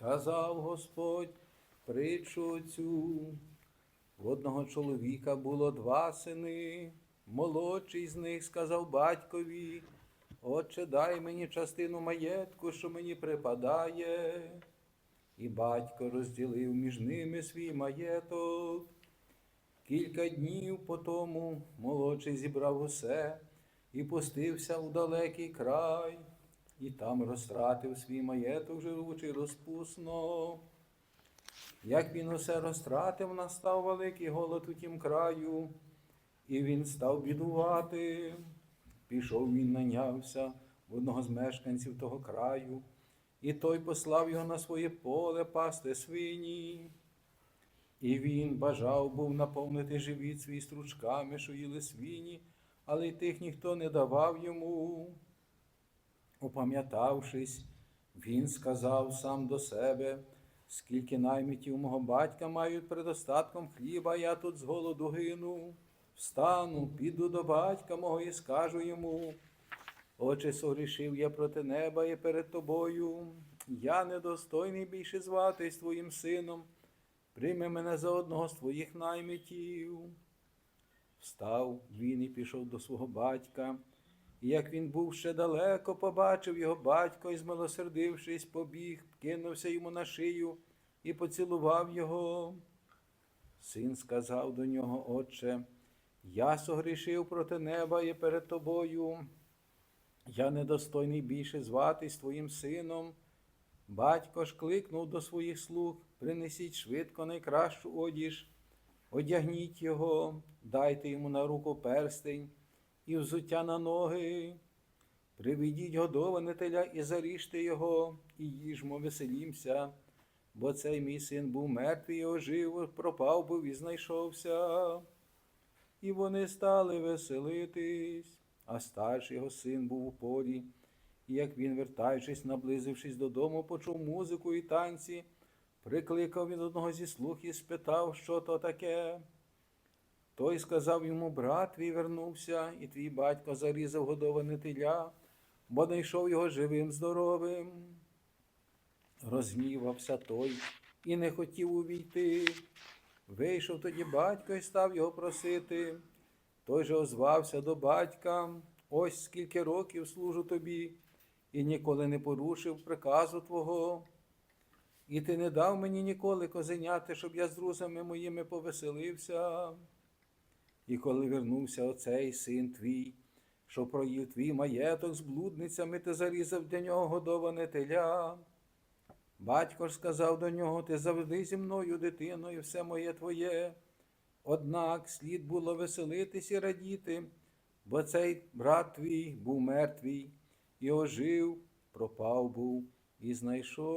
Сказав Господь притчу цю. В одного чоловіка було два сини. Молодший з них сказав батькові, Отче, дай мені частину маєтку, що мені припадає. І батько розділив між ними свій маєток. Кілька днів по тому молодший зібрав усе і пустився у далекий край, і там розтратив свій маєток, живучи розпусно. Як він усе розтратив, настав великий голод у тім краю, і він став бідувати. Пішов він нанявся в одного з мешканців того краю, і той послав його на своє поле пасти свині. І він бажав був наповнити живіт свій стручками, що їли свині, але й тих ніхто не давав йому. Опам'ятавшись, він сказав сам до себе, скільки наймітів мого батька мають предостатком хліба, я тут з голоду гину. Встану, піду до батька мого і скажу йому. Отче, согрішив я проти неба і перед тобою. Я недостойний більше зватись твоїм сином. Прийми мене за одного з твоїх наймитів. Встав він і пішов до свого батька. І як він був ще далеко, побачив його батько і, змилосердившись, побіг, кинувся йому на шию і поцілував його. Син сказав до нього, Отче, я согрішив проти неба і перед тобою. Я недостойний більше зватись твоїм сином. Батько ж кликнув до своїх слуг, принесіть швидко найкращу одіж, одягніть його, дайте йому на руку перстень і взуття на ноги. Приведіть годоване теля і заріжте його, і їжмо веселімся, бо цей мій син був мертвий ожив, пропав був і знайшовся. І вони стали веселитись, а старший його син був у полі. І як він, вертаючись, наблизившись додому, почув музику і танці, прикликав він одного зі слуг і спитав, що то таке. Той сказав йому, брат твій вернувся, і твій батько зарізав годоване теля, бо знайшов його живим, здоровим. Розгнівався той і не хотів увійти. Вийшов тоді батько і став його просити. Той же озвався до батька, ось скільки років служу тобі, і ніколи не порушив приказу Твого. І ти не дав мені ніколи козеняти, щоб я з друзями моїми повеселився. І коли вернувся оцей син твій, що проїв твій маєток з блудницями, ти зарізав для нього годоване теля. Батько ж сказав до нього, ти завжди зі мною, дитиною, все моє твоє. Однак слід було веселитись і радіти, бо цей брат твій був мертвий, і ожив, пропав був і знайшовся.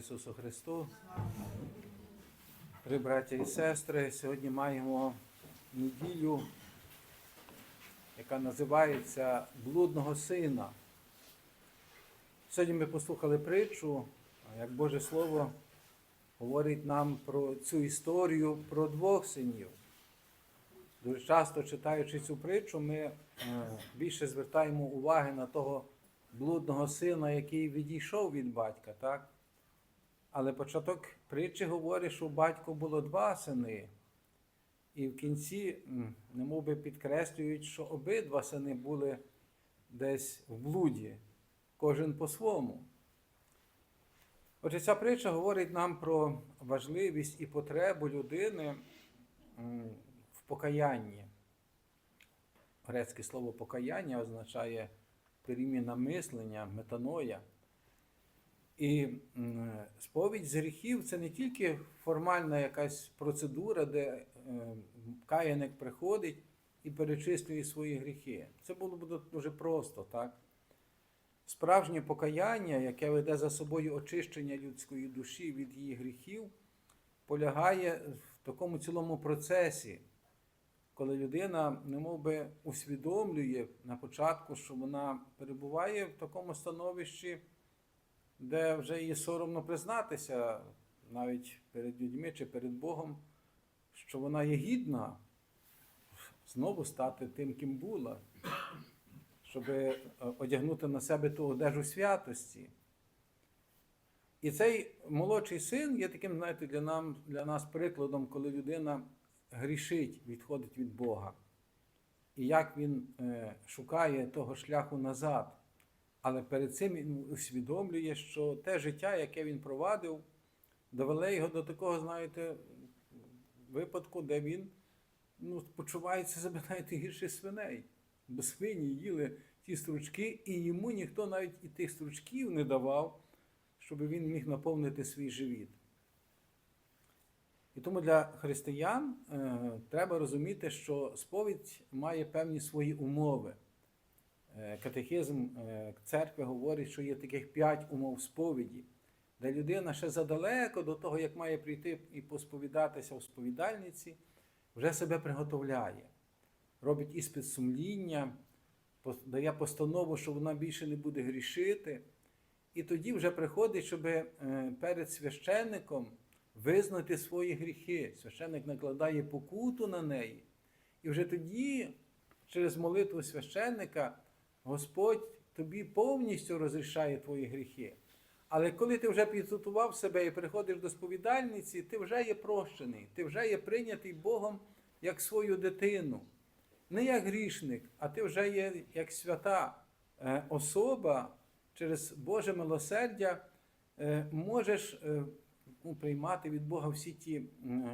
Ісусу Христу! При браття і сестри, сьогодні маємо неділю, яка називається Блудного Сина. Сьогодні ми послухали притчу, як Боже Слово говорить нам про цю історію про двох синів. Дуже часто читаючи цю притчу, ми е, більше звертаємо уваги на того блудного сина, який відійшов від батька. так? Але початок притчі говорить, що у батька було два сини, і в кінці, немов би підкреслюють, що обидва сини були десь в блуді, кожен по-своєму. Отже, ця притча говорить нам про важливість і потребу людини в покаянні. Грецьке слово покаяння означає переміна мислення, метаноя. І сповідь з гріхів це не тільки формальна якась процедура, де е, каяник приходить і перечислює свої гріхи. Це було б дуже просто, так? Справжнє покаяння, яке веде за собою очищення людської душі від її гріхів, полягає в такому цілому процесі, коли людина немов би усвідомлює на початку, що вона перебуває в такому становищі, де вже їй соромно признатися навіть перед людьми чи перед Богом, що вона є гідна знову стати тим, ким була, щоб е, одягнути на себе ту одежу святості. І цей молодший син є таким, знаєте, для, нам, для нас прикладом, коли людина грішить, відходить від Бога. І як він е, шукає того шляху назад. Але перед цим він усвідомлює, що те життя, яке він провадив, довело його до такого, знаєте, випадку, де він ну, почувається себе навіть гірше свиней. Бо свині їли ті стручки, і йому ніхто навіть і тих стручків не давав, щоб він міг наповнити свій живіт. І тому для християн е, треба розуміти, що сповідь має певні свої умови. Е, Катехизм е, церкви говорить, що є таких п'ять умов сповіді, де людина ще задалеко до того, як має прийти і посповідатися у сповідальниці, вже себе приготовляє, робить іспит сумління, дає постанову, що вона більше не буде грішити. І тоді вже приходить, щоб е, перед священником визнати свої гріхи. Священник накладає покуту на неї. І вже тоді, через молитву священника, Господь тобі повністю розрішає твої гріхи. Але коли ти вже підготував себе і приходиш до сповідальниці, ти вже є прощений, ти вже є прийнятий Богом як свою дитину. Не як грішник, а ти вже є як свята е, особа через Боже милосердя е, можеш е, ну, приймати від Бога всі ті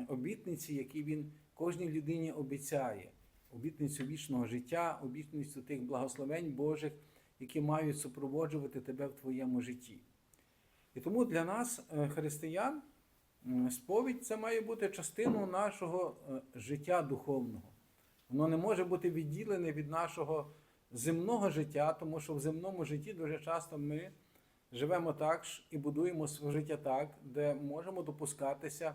обітниці, які Він кожній людині обіцяє. Обітницю вічного життя, обітницю тих благословень Божих, які мають супроводжувати тебе в твоєму житті. І тому для нас, е, християн, сповідь це має бути частиною нашого е, життя духовного. Воно не може бути відділене від нашого земного життя, тому що в земному житті дуже часто ми живемо так і будуємо своє життя так, де можемо допускатися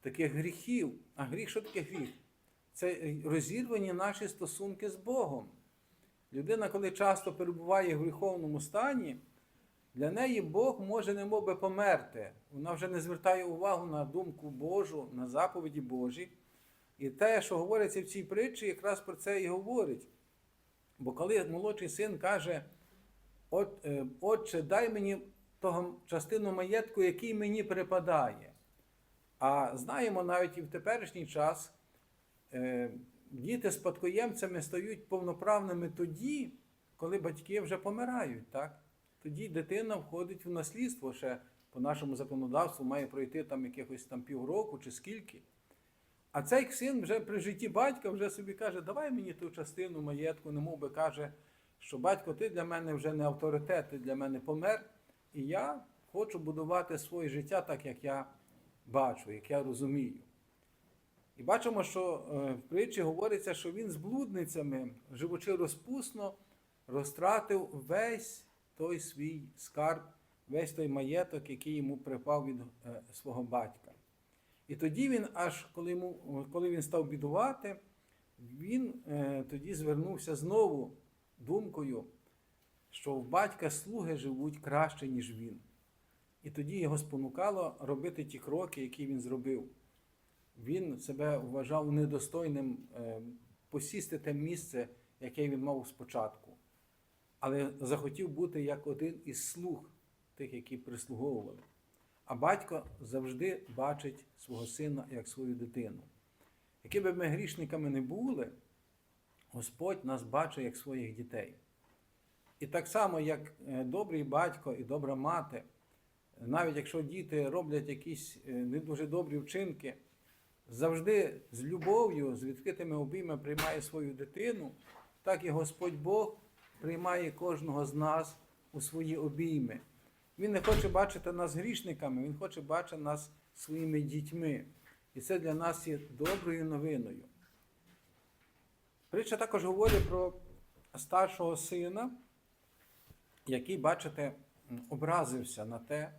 таких гріхів. А гріх, що таке гріх? Це розірвані наші стосунки з Богом. Людина, коли часто перебуває в гріховному стані, для неї Бог може немов би померти. Вона вже не звертає увагу на думку Божу, на заповіді Божі. І те, що говориться в цій притчі, якраз про це і говорить. Бо коли молодший син каже, «От, е, Отче, дай мені того частину маєтку, який мені припадає. А знаємо навіть і в теперішній час діти спадкоємцями стають повноправними тоді, коли батьки вже помирають. Так? Тоді дитина входить в наслідство ще по нашому законодавству, має пройти там якихось там півроку чи скільки. А цей син вже при житті батька вже собі каже, давай мені ту частину маєтку, немов би каже, що батько, ти для мене вже не авторитет, ти для мене помер, і я хочу будувати своє життя так, як я бачу, як я розумію. І бачимо, що е, в притчі говориться, що він з блудницями, живучи розпусно, розтратив весь той свій скарб, весь той маєток, який йому припав від е, свого батька. І тоді він, аж коли, йому, коли він став бідувати, він е, тоді звернувся знову думкою, що в батька слуги живуть краще, ніж він. І тоді його спонукало робити ті кроки, які він зробив. Він себе вважав недостойним е, посісти те місце, яке він мав спочатку. Але захотів бути як один із слуг тих, які прислуговували. А батько завжди бачить свого сина як свою дитину. Якими б ми грішниками не були, Господь нас бачить як своїх дітей. І так само, як е, добрий батько і добра мати, навіть якщо діти роблять якісь е, не дуже добрі вчинки, завжди з любов'ю, з відкритими обіймами приймає свою дитину, так і Господь Бог приймає кожного з нас у свої обійми. Він не хоче бачити нас грішниками, Він хоче бачити нас своїми дітьми. І це для нас є доброю новиною. Притча також говорить про старшого сина, який, бачите, образився на те,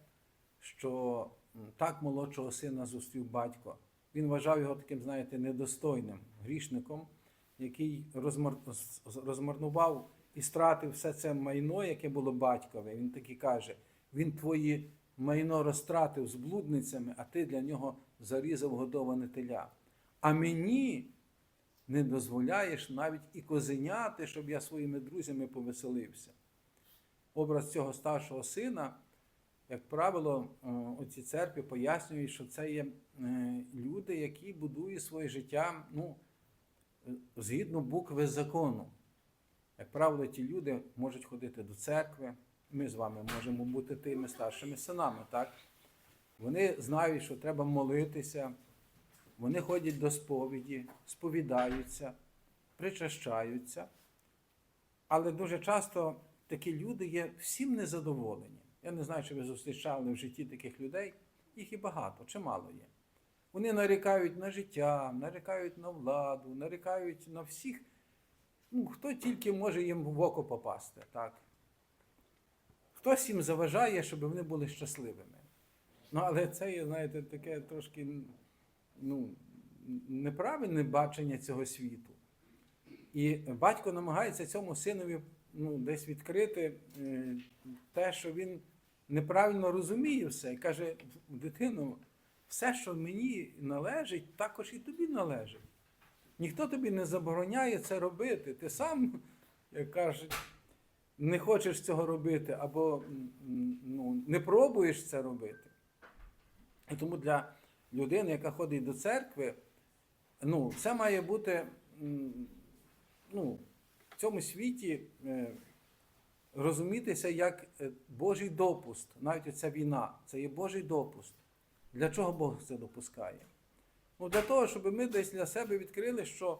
що так молодшого сина зустрів батько. Він вважав його таким, знаєте, недостойним грішником, який розмар- розмарнував і стратив все це майно, яке було батькове. Він так і каже: він твої майно розтратив з блудницями, а ти для нього зарізав годоване теля. а мені не дозволяєш навіть і козеняти, щоб я своїми друзями повеселився. Образ цього старшого сина, як правило, у церкві пояснюють, що це є е, люди, які будують своє життя ну, е, згідно букви закону. Як правило, ті люди можуть ходити до церкви. Ми з вами можемо бути тими старшими синами, так? Вони знають, що треба молитися, вони ходять до сповіді, сповідаються, причащаються. Але дуже часто такі люди є всім незадоволені. Я не знаю, чи ви зустрічали в житті таких людей, їх і багато, чимало є. Вони нарікають на життя, нарікають на владу, нарікають на всіх, ну, хто тільки може їм в око попасти. Так? Хтось їм заважає, щоб вони були щасливими. Ну, але це є, знаєте, таке трошки ну, неправильне бачення цього світу. І батько намагається цьому синові ну, десь відкрити е, те, що він неправильно розуміє все. І каже: дитино, все, що мені належить, також і тобі належить. Ніхто тобі не забороняє це робити. Ти сам, як кажуть, не хочеш цього робити, або ну, не пробуєш це робити. І тому для людини, яка ходить до церкви, ну, це має бути ну, в цьому світі е, розумітися як е, Божий допуст. Навіть ця війна, це є Божий допуст. Для чого Бог це допускає? Ну, для того, щоб ми десь для себе відкрили, що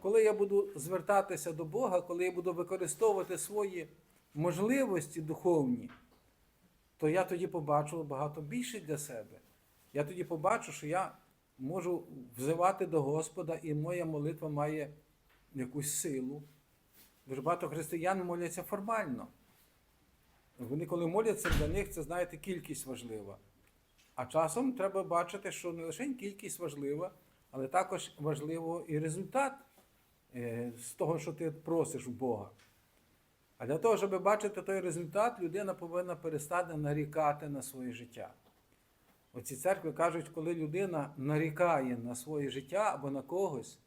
коли я буду звертатися до Бога, коли я буду використовувати свої можливості духовні, то я тоді побачу багато більше для себе. Я тоді побачу, що я можу взивати до Господа, і моя молитва має якусь силу. Дуже багато християн моляться формально. Вони, коли моляться, для них це, знаєте, кількість важлива. А часом треба бачити, що не лише кількість важлива, але також важливо і результат е, з того, що ти просиш у Бога. А для того, щоб бачити той результат, людина повинна перестати нарікати на своє життя. Оці церкви кажуть, коли людина нарікає на своє життя або на когось,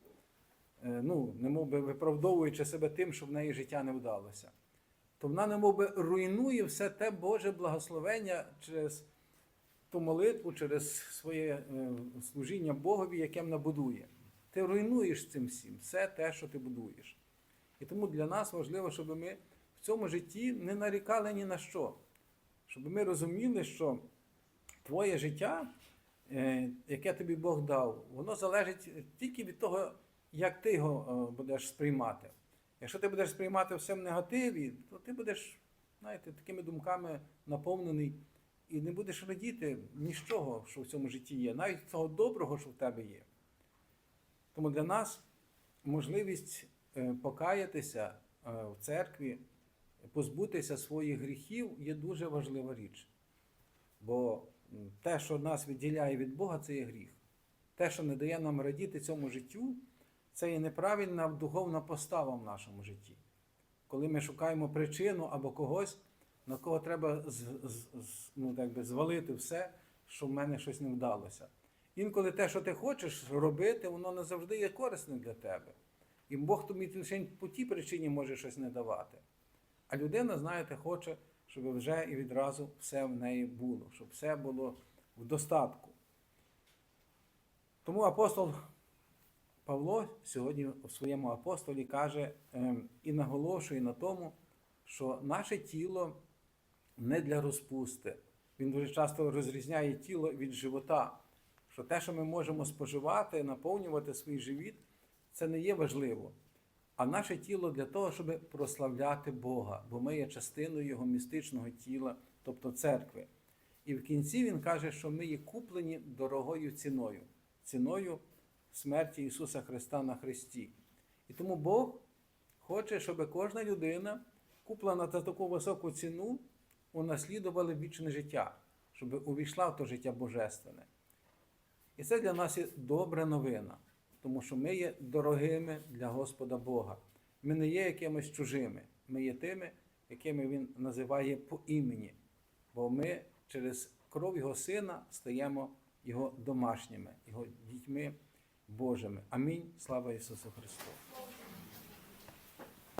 ну, немов би виправдовуючи себе тим, що в неї життя не вдалося, то вона немов би руйнує все те Боже благословення через ту молитву, через своє е, служіння Богові, яке вона будує. Ти руйнуєш цим всім, все те, що ти будуєш. І тому для нас важливо, щоб ми в цьому житті не нарікали ні на що, щоб ми розуміли, що твоє життя, е, яке тобі Бог дав, воно залежить тільки від того, як ти його е, будеш сприймати. Якщо ти будеш сприймати все в негативі, то ти будеш, знаєте, такими думками наповнений і не будеш радіти нічого, що в цьому житті є, навіть того доброго, що в тебе є. Тому для нас можливість е, покаятися е, в церкві, позбутися своїх гріхів є дуже важлива річ. Бо те, що нас відділяє від Бога, це є гріх. Те, що не дає нам радіти цьому життю, це є неправильна духовна постава в нашому житті. Коли ми шукаємо причину або когось, на кого треба з, з, з- ну, так звалити все, що в мене щось не вдалося. Інколи те, що ти хочеш робити, воно не завжди є корисним для тебе. І Бог тобі лише по тій причині може щось не давати. А людина, знаєте, хоче, щоб вже і відразу все в неї було, щоб все було в достатку. Тому апостол Павло сьогодні у своєму апостолі каже ем, і наголошує на тому, що наше тіло не для розпусти. Він дуже часто розрізняє тіло від живота. Що те, що ми можемо споживати, наповнювати свій живіт, це не є важливо. А наше тіло для того, щоб прославляти Бога, бо ми є частиною Його містичного тіла, тобто церкви. І в кінці він каже, що ми є куплені дорогою ціною, ціною смерті Ісуса Христа на Христі. І тому Бог хоче, щоб кожна людина, куплена за таку високу ціну, унаслідувала вічне життя, щоб увійшла в то життя Божественне. І це для нас є добра новина, тому що ми є дорогими для Господа Бога. Ми не є якимись чужими, ми є тими, якими Він називає по імені, бо ми через кров Його Сина стаємо Його домашніми, Його дітьми. Божими. Амінь. Слава Ісусу Христу!